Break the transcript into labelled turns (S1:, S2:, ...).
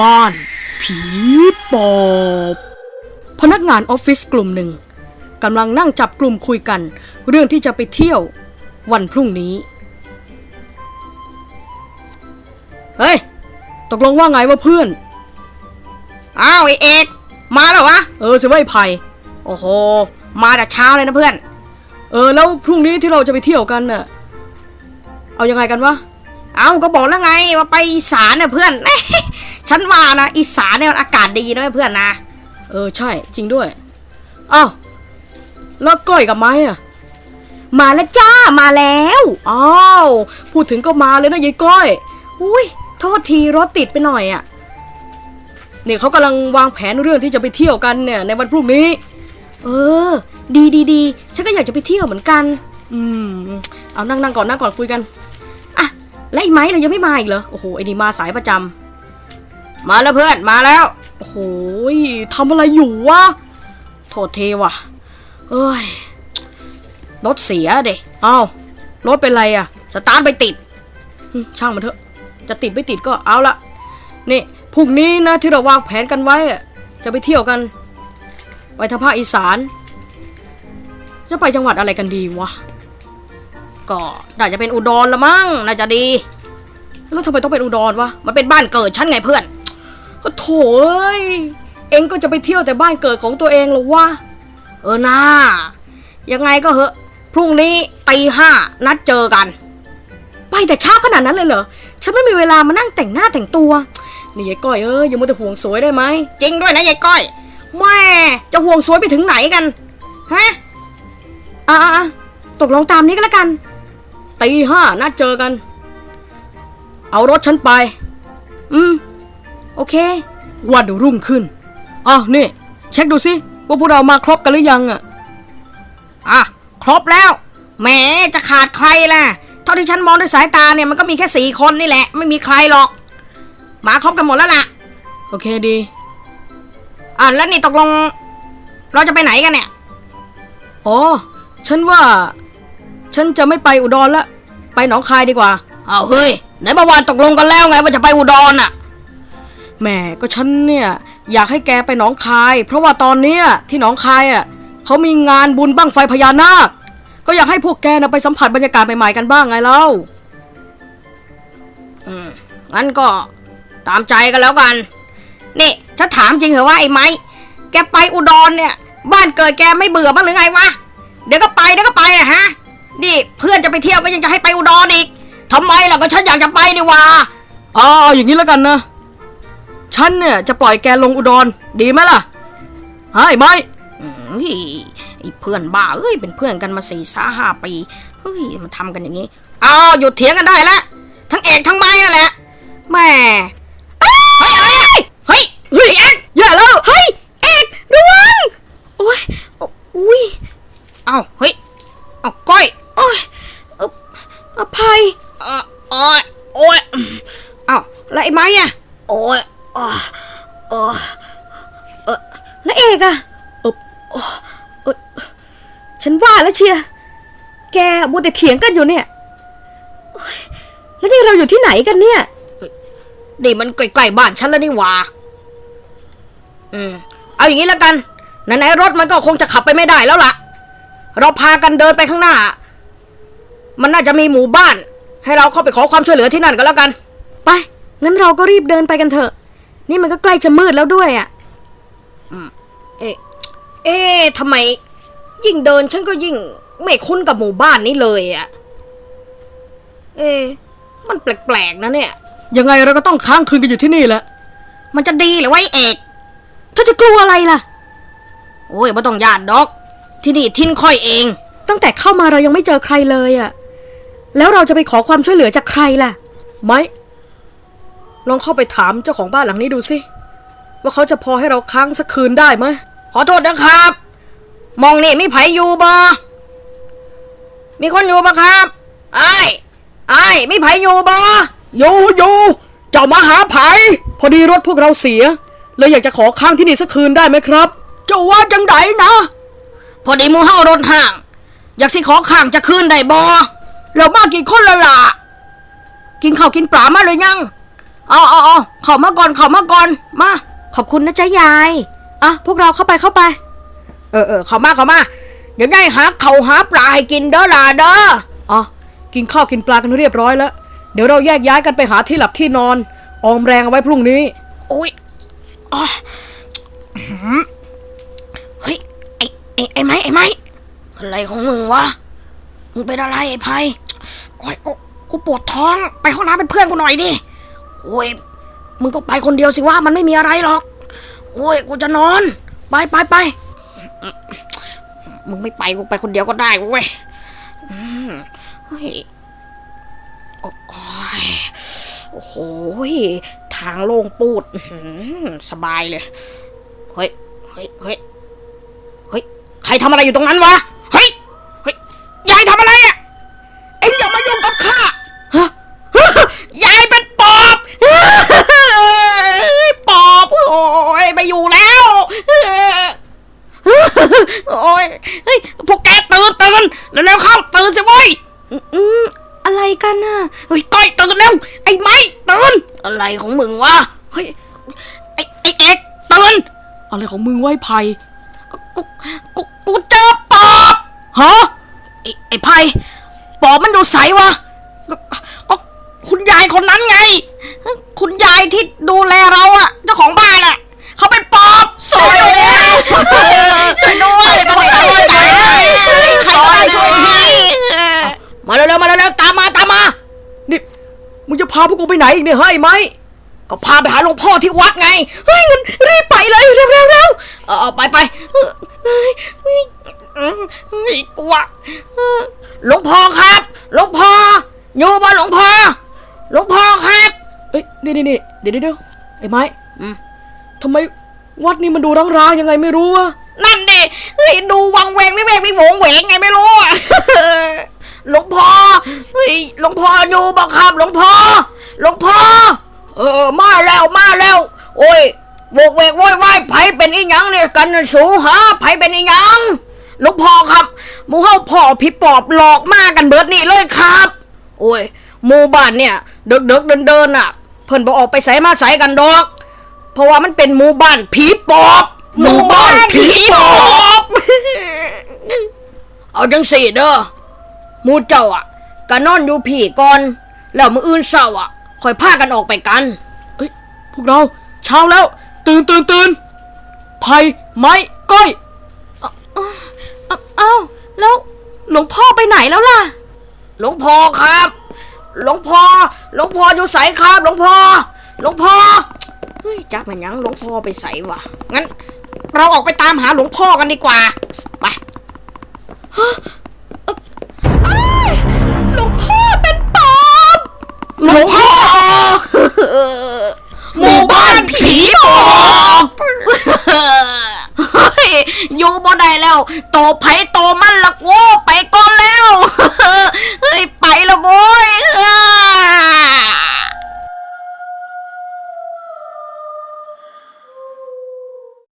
S1: บ้าน ผีปอบพนักงานออฟฟิศกลุ่มหนึ่งกำลังนั่งจับกลุ่มคุยกัน เรื่องที่จะไปเที่ยววันพรุ่งนี้ เฮ้ย ตกลงว่าไงว่าเพื่อน
S2: อ้าวไอเอกมาแล้ววะ
S1: เออสิว่าไอ้ไผ่
S2: โอ้โห มาแต่เช้าเลยนะเพื่อน
S1: เออ แล้วพรุ่งนี้ที่เราจะไปเที่ยวกันน่ะ เอายังไงกันวะ
S2: เอาก็บอกแล้วไงว่าไปอีสานเนี่ยเพื่อน ฉันว่านะอีสานเนี่ยมันอากาศดีนะเพื่อนนะ
S1: เออใช่จริงด้วยอ้าวแล้วก้อยกับไม้อะ
S2: มาแล้วจ้ามาแล้ว
S1: อ้าวพูดถึงก็มาเลยนะยายก้อย
S2: อุ้ยโทษทีรถติดไปหน่อยอะ
S1: เนี่ยเขากำลังวางแผนเรื่องที่จะไปเที่ยวกันเนี่ยในวันพรุ่งนี้
S2: เออ ดีดีดีฉันก็อยากจะไปเที่ยวเหมือนกัน
S1: อืม เอานั่งนั่งก่อนนั่งก่อนคุยกัน
S2: อะและไอ้ไม้เรายังไม่มาอีกเหรอ
S1: โอ้โหไอ้นี่มาสายประจำ
S2: มาแล้วเพื่อนมาแล้ว
S1: โอ้โหทำอะไรอยู่วะโทษเทว่ะเอ้ยรถเสียเด็อ้ารถเป็นไรอะ
S2: สตาร์ทไปติด
S1: ช่างมันเถอะ จะติดไม่ติดก็เอาละนี่พรุ่งนี้นะที่เราวางแผนกันไว้จะไปเที่ยวกันไปทางภาคอีสาน จะไปจังหวัดอะไรกันดีวะ
S2: ก็น่าจะเป็นอุดรละมั้งน่าจะดี
S1: แล้วทำไมต้องเป็นอุดรวะ
S2: มันเป็นบ้านเกิดฉันไงเพื่อน
S1: ถ่เอ้ย เอ็งก็จะไปเที่ยวแต่บ้านเกิดของตัวเองเหรอวะ
S2: เออนายังไงก็เหอะ พรุ่งนี้ตีห้านัดเจอกัน
S1: ไปแต่เช้าขนาดนั้นเลยเหรอ ฉันไม่มีเวลามานั่งแต่งหน้าแต่งตัว นี่ยายก้อยเอ้ยอย่ามัวแต่ห่วงสวยได้ไหม
S2: จริงด้วยนะยายก้อย แม่จะห่วงสวยไปถึงไหนกัน ฮะ
S1: อะอะอะตกลงตามนี้ก็แล้วกัน ตีห้านัดเจอกัน เอารถฉันไป อืม โอเค วันรุ่งขึ้นอ้าวนี่ เช็คดูสิว่าพวกเรามาครบกันหรือยังอะ
S2: อะครบแล้วแหมจะขาดใครล่ะเท่าที่ฉันมองด้วยสายตาเนี่ยมันก็มีแค่สี่คนนี่แหละ ไม่มีใครหรอก มาครบกันหมดแล้วล่ะ
S1: โอเคดี
S2: อะแล้วนี่ตกลง เราจะไปไหนกันเนี่ย
S1: อ๋อฉันว่า ฉันจะไม่ไปอุดรละไปหนองคายดีกว่า
S2: เอาวเฮ้ยไหนเมื่อวานตกลงกันแล้วไงว่าจะไปอุดรอะ
S1: แหมก็ฉันเนี่ยอยากให้แกไปหนองคาย เพราะว่าตอนเนี้ยที่หนองคายอะเขามีงานบุญบั้งไฟพญานาค ก็อยากให้พวกแกนะไปสัมผัสบรรยากาศใหม่ๆกันบ้างไงเล่า
S2: งั้นก็ตามใจกันแล้วกัน นี่ฉันถามจริงเหรอว่าไอ้ไม้แกไปอุดรเนี่ย บ้านเกิดแกไม่เบื่อบ้างหรือไงวะเดี๋ยวก็ไปเดี๋ยวก็ไปอะฮะนี่เพื่อนจะไปเที่ยวก็ยังจะให้ไปอุดรอีกทำไมล่ะก็ฉันอยากจะไปนี่ว่า
S1: อ๋ออย่างนี้แล้วกันนะ ฉันเนี่ยจะปล่อยแกลงอุดร ดีไหมล่ะฮะไอ้ไม้
S2: เฮ้ยไอ้เพื่อนบ้าเอ้ยเป็นเพื่อนกันมาสี่สาห้าปีเฮ้ยมาทำกันอย่างนี้อ้าวหยุดเถียงกันได้แล้วทั้งเอกทั้งไม้นั่นแหละแม่เฮ้ยอะไรอะเฮ้ยเฮ้ยเอก
S1: แย่แล้ว
S2: เฮ้ยเอกระวังโอ้ยอุ้ยเอ้าเฮ้ยเอ้าก้อยโอ้ยเอ่ออภัยเอ่ออ้ยโอ้ยเอ้าแล้วไอ้ไม้อะโอ้ย อ่าเออเออแล้วเอกอะ
S1: ฉันว่าแล้วเชียร์แกบัวแต่เถียงกันอยู่เนี่ยโอ๊ยแล้วนี่เราอยู่ที่ไหนกันเนี่ย
S2: นี่มันใกล้ๆบ้านฉันแล้วนี่หว่า อืม เอาอย่างนี้แล้วกัน ไหนๆรถมันก็คงจะขับไปไม่ได้แล้วล่ะ เราพากันเดินไปข้างหน้า มันน่าจะมีหมู่บ้าน ให้เราเข้าไปขอความช่วยเหลือที่นั่นก็แล้วกัน
S1: ไป งั้นเราก็รีบเดินไปกันเถอะ นี่มันก็ใกล้จะมืดแล้วด้วยอะ
S2: เอ๊ะเอ๊ะทำไม ยิ่งเดินฉันก็ยิ่งไม่คุ้นกับหมู่บ้านนี้เลยอะเอ๊ะมันแปลกๆนะเนี่ย
S1: ยังไงเราก็ต้องค้างคืนกันอยู่ที่นี่แหละ
S2: มันจะดีเหรือวะไอ้เอก
S1: เธอจะกลัวอะไรล่ะ
S2: โอ้ยไม่ต้องยานดอก ที่นี่ทินค่อยเอง
S1: ตั้งแต่เข้ามาเรายังไม่เจอใครเลยอะ แล้วเราจะไปขอความช่วยเหลือจากใครล่ะ ไม่ ลองเข้าไปถามเจ้าของบ้านหลังนี้ดูสิ ว่าเขาจะพอให้เราค้างสักคืนได้ไหม
S2: ขอโทษนะครับ มองนี่มีไผอยู่บ่มีคนอยู่บ่ครับไอ้ไอ้ายมีไผอยู่บ่
S1: อยู่อยู่เจ้ามาหาไผพอดีรถพวกเราเสียเลยอยากจะขอค้างที่นี่สักคืนได้ไหมครับเจ้าว่าจังไดนะ
S2: พอดีหมูเฮารถห่าง อยากสิขอข้างจะคืนได้บ่
S1: เรามากี่คนแล้วล่ะกินข้าวกินปลามาเลยยัง อาเอาเอาเข้ามาก่อนเข้ามาก่อน มา ขอบคุณนะจ๊ะยาย อะ พวกเราเข้าไปเข้าไป เออเออเข้ามาเข้ามาเดี๋ยวยายหาเขาหาปลาให้กินเด้อล่ะเด้ออ๋อกินข้าวกินปลากันเรียบร้อยแล้ว เดี๋ยวเราแยกย้ายกันไปหาที่หลับที่นอน ออมแรงเอาไว้พรุ่งนี้
S2: โอ้ยอ๋อเฮ้ยไอ้ไอ้ไอ้ไม้ไอ้ไม้อะไรของมึงวะ มึงเป็นอะไรไอ้ไพโอ้ยกูปวดท้อง ไปห้องน้ำเป็นเพื่อนกูหน่อยดิ โอ้ยมึงก็ไปคนเดียวสิวะมันไม่มีอะไรหรอก โอ้ยกูจะนอน ไปไปไปมึงไม่ไปกูไปคนเดียวก็ได้เว้ยอืมเฮ้ยโอ้ยโอ้โหทางโล่งปูดสบายเลย เฮ้ย เฮ้ย เฮ้ย เฮ้ย ใครทำอะไรอยู่ตรงนั้นวะ เฮ้ย เฮ้ย ยายทำอะไรอะ เอ็งอย่ามายุ่งกับข้าฮะฮะยายเป็นปอบ ปอบ โอ้ยไม่อยู่แล้ว โอ้ย เฮ้ย พวกแกตื่นตื่นเร็วๆเข้าตื่ นสิเว้ย
S1: อืมอะไรกันน่ะ
S2: เฮ้ยก้อยตื่นเร็วไอ้ไม้ตื่นอะไรของมึงวะเฮ้ยไอ้ไอ้เอกตื่น
S1: อะไรของมึงไว้ไผ่
S2: กูกูกูเจอปอบ
S1: ฮะ
S2: ไอ้ไอ้ไพ่ปอบมันดูใสวะก็ก็คุณยายคนนั้นไง คุณยายที่ดูแลเราอะเจ้าของบ้านอะเขาเป็นปอบสวยเลยช่วยด้วยช่วยด้วยใครก็ได้ช่วยที
S1: มาเร็วมาเร็วตามมาตามมานี่มึงจะพาพวกกูไปไหนอีกเนี่ยเฮ้ยไหม
S2: ก็พาไปหาหลวงพ่อที่วัดไงเฮ้ยงั้นรีบไปเลยเร็วเร็วเร็วเออไปไปเฮ้ยเฮ้ยเฮ้ยกลัวหลวงพ่อครับหลวงพ่ออยู่บ้านหลวงพ่อหลวงพ่อครับ
S1: เอ้ยนี่นี่นี่เดี๋ยวเดี๋ยวเดี๋ยไอ้ไม้ทำไมวัดนี้มันดูร้างๆยังไงไม่รู้อะ
S2: นั่นดิเฮ้ยดูวังเวงไม่เวงไม่โหวงเหวงไงไม่รู้อะ หลวงพ่อเฮ้ยหลวงพ่ออยู่บ่ครับหลวงพ่อหลวงพ่อ
S1: เออมาแล้วมาแล้ว โอ้ยโวกเวกโวยวายไผเป็นอีหยังเนี่ยกันน่ะสูฮะไผเป็นอีหยัง
S2: หลวงพ่อครับหมูเฮาพ่อพี่ปอบหลอกมากันเบิดนี่เลยครับ
S1: โอ้ยหมู่บ้านเนี่ยเด็กๆเดินๆน่ะ เพิ่นบ่ออกไปใส่มาใส่กันดอก เพราะว่ามันเป็นหมู่บ้านผีปอบ
S2: หมู่บ้านผีปอบ
S1: เอาจังสี่เด้อห มู่เจ้าอะก็นอนอยู่พี่ก่อน แล้วมื้ออื่นเช้าอะค่อยพากันออกไปกันเอ้ยพวกเราเช้าแล้ว ตื่นตื่นตื่นไผ่ไม้ก้อย
S2: เอ้าแล้วหลวงพ่อไปไหนแล้วล่ะ
S1: หลวงพ่อครับ หลวงพ่อหลวงพ่ออยู่ใสครับ หลวงพ่อหลวงพ่อเฮ้ยจักมันหยังหลวงพ่อไปใสวะ
S2: งั้น เราออกไปตามหาหลวงพ่อกันดีกว่า
S1: โตไผโตมันละกู